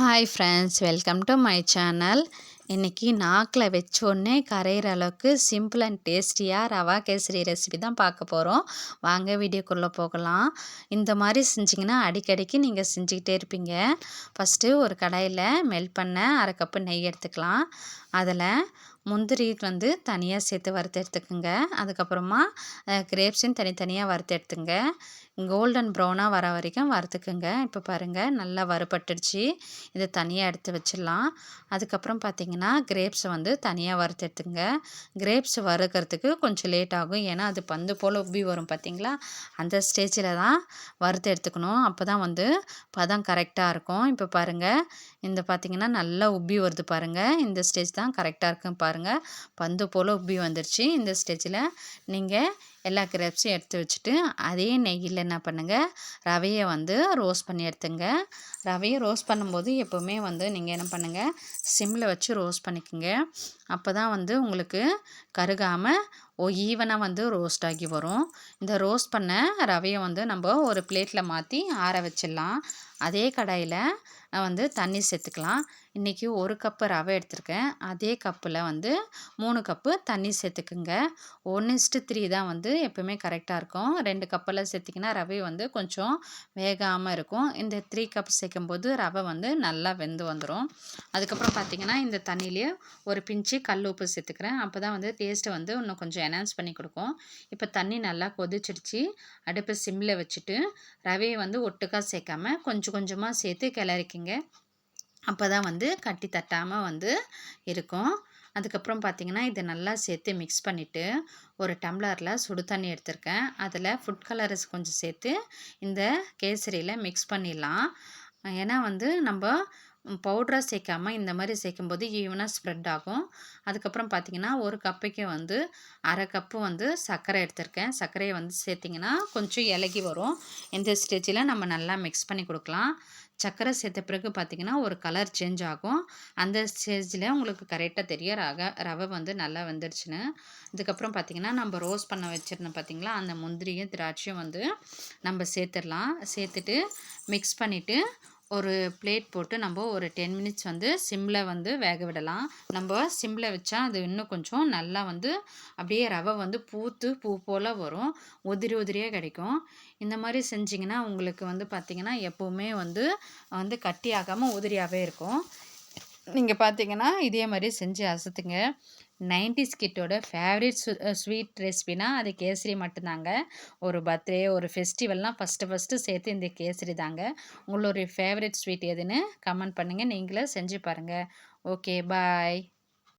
Hi friends welcome to my channel இன்றைக்கி நாக்கில் வச்சோடனே கரையிற அளவுக்கு சிம்பிள் அண்ட் டேஸ்டியாக ரவா கேசரி ரெசிபி தான் பார்க்க போகிறோம் வாங்க வீடியோக்குள்ளே போகலாம். இந்த மாதிரி செஞ்சிங்கன்னா அடிக்கடிக்கு நீங்கள் செஞ்சுக்கிட்டே இருப்பீங்க. ஃபஸ்ட்டு ஒரு கடாயில் மெல்ட் பண்ண அரை கப்பு நெய் எடுத்துக்கலாம். அதில் முந்திரி வந்து தனியாக சேர்த்து வறுத்து எடுத்துக்கோங்க. அதுக்கப்புறமா கிரேப்ஸையும் தனித்தனியாக வறுத்து எடுத்துங்க. கோல்டன் ப்ரௌனாக வர வரைக்கும் வறுத்துக்குங்க. இப்போ பாருங்கள் நல்லா வறுபட்டுடுச்சு. இதை தனியாக எடுத்து வச்சிடலாம். அதுக்கப்புறம் பார்த்திங்கன்னா கிரேப்ஸை வந்து தனியாக வறுத்து எடுத்துங்க கிரேப்ஸ் வறுக்கிறதுக்கு கொஞ்சம் லேட் ஆகும். ஏன்னா அது பந்து போல் உப்பி வரும் பார்த்திங்களா அந்த ஸ்டேஜில் தான் வறுத்து எடுத்துக்கணும். அப்போ தான் வந்து பதம் கரெக்டாக இருக்கும். இப்போ பாருங்கள் இந்த பார்த்திங்கன்னா நல்லா உப்பி வருது பாருங்கள் இந்த ஸ்டேஜ் தான் கரெக்டாக இருக்கும் பாருங்கள் பந்து போல் உப்பி வந்துடுச்சு இந்த ஸ்டேஜில் நீங்கள் எல்லா கிரேப்ஸும் எடுத்து வச்சுட்டு அதே நெய்யில் என்ன பண்ணுங்கள் ரவையை வந்து ரோஸ்ட் பண்ணி எடுத்துங்க. ரவையை ரோஸ்ட் பண்ணும்போது எப்போவுமே வந்து நீங்கள் என்ன பண்ணுங்கள் சிம்மில் வச்சு ரோஸ்ட் பண்ணிக்கோங்க. அப்போ தான் வந்து உங்களுக்கு கருகாமல் ஓ ஈவனாக வந்து ரோஸ்ட் ஆகி வரும். இந்த ரோஸ்ட் பண்ண ரவையை வந்து நம்ம ஒரு பிளேட்டில் மாற்றி ஆற வச்சிடலாம். அதே கடாயில் வந்து தண்ணி சேர்த்துக்கலாம். இன்றைக்கி ஒரு கப்பு ரவை எடுத்திருக்கேன். அதே கப்பில் வந்து மூணு கப்பு தண்ணி சேர்த்துக்குங்க. ஒன் இஸ்ட்டு த்ரீ தான் வந்து எப்போவுமே கரெக்டாக இருக்கும். ரெண்டு கப்பெல்லாம் சேர்த்திங்கன்னா ரவை வந்து கொஞ்சம் வேகாமல் இருக்கும். இந்த த்ரீ கப் சேர்க்கும்போது ரவை வந்து நல்லா வெந்து வந்துடும் அதுக்கப்புறம் பார்த்திங்கன்னா இந்த தண்ணியிலே ஒரு பிஞ்சு கல் உப்பு சேர்த்துக்கிறேன். அப்போ தான் வந்து டேஸ்ட்டு வந்து இன்னும் கொஞ்சம் என்ஹான்ஸ் பண்ணி கொடுக்கும். இப்போ தண்ணி நல்லா கொதிச்சிடுச்சு. அடுப்பை சிம்மில் வச்சுட்டு ரவையை வந்து ஒட்டுக்காக சேர்க்காம கொஞ்சம் கொஞ்சமாக சேர்த்து கிளறிக்கிங்க. அப்போ தான் வந்து கட்டி தட்டாமல் வந்து இருக்கும். அதுக்கப்புறம் பார்த்திங்கன்னா இதை நல்லா சேர்த்து மிக்ஸ் பண்ணிவிட்டு ஒரு டம்ளரில் சுடு தண்ணி எடுத்திருக்கேன். அதில் ஃபுட் கலர்ஸ் கொஞ்சம் சேர்த்து இந்த கேசரியில் மிக்ஸ் பண்ணிடலாம். ஏன்னா வந்து நம்ம பவுட்ராக சேர்க்காமல் இந்த மாதிரி சேர்க்கும்போது ஈவனாக ஸ்ப்ரெட் ஆகும். அதுக்கப்புறம் பார்த்திங்கன்னா ஒரு கப்புக்கு வந்து அரை கப்பு வந்து சர்க்கரை எடுத்திருக்கேன். சர்க்கரையை வந்து சேர்த்திங்கன்னா கொஞ்சம் இலகி வரும். இந்த ஸ்டேஜில் நம்ம நல்லா மிக்ஸ் பண்ணி கொடுக்கலாம். சர்க்கரை சேர்த்த பிறகு பார்த்திங்கன்னா ஒரு கலர் சேஞ்ச் ஆகும். அந்த ஸ்டேஜில் உங்களுக்கு கரெக்டாக தெரிய ரக ரவை வந்து நல்லா வந்துடுச்சுன்னு இதுக்கப்புறம் பார்த்திங்கன்னா நம்ம ரோஸ் பண்ண வச்சுருந்தோம் பார்த்திங்களா அந்த முந்திரியும் திராட்சையும் வந்து நம்ம சேர்த்துடலாம். சேர்த்துட்டு மிக்ஸ் பண்ணிவிட்டு ஒரு பிளேட் போட்டு நம்ம ஒரு டென் மினிட்ஸ் வந்து சிம்மில் வந்து வேக விடலாம். நம்ம சிம்மில் வச்சா அது இன்னும் கொஞ்சம் நல்லா வந்து அப்படியே ரவை வந்து பூத்து பூ போல் வரும். உதிரி உதிரியாக கிடைக்கும். இந்த மாதிரி செஞ்சிங்கன்னா உங்களுக்கு வந்து பார்த்திங்கன்னா எப்போவுமே வந்து வந்து கட்டி ஆகாமல் உதிரியாகவே இருக்கும். நீங்கள் பார்த்தீங்கன்னா இதே மாதிரி செஞ்சு அசத்துங்க. நைன்டிஸ் கிட்டோட ஃபேவரட் ஸ்வீட் ரெசிபினா அது கேசரி மட்டும்தாங்க ஒரு பர்த்டே ஒரு ஃபெஸ்டிவல்னால் ஃபஸ்ட்டு ஃபஸ்ட்டு சேர்த்து இந்த கேசரி தாங்க. உங்களுடைய ஃபேவரட் ஸ்வீட் எதுன்னு கமெண்ட் பண்ணுங்கள் நீங்களே செஞ்சு பாருங்கள் ஓகே பாய்.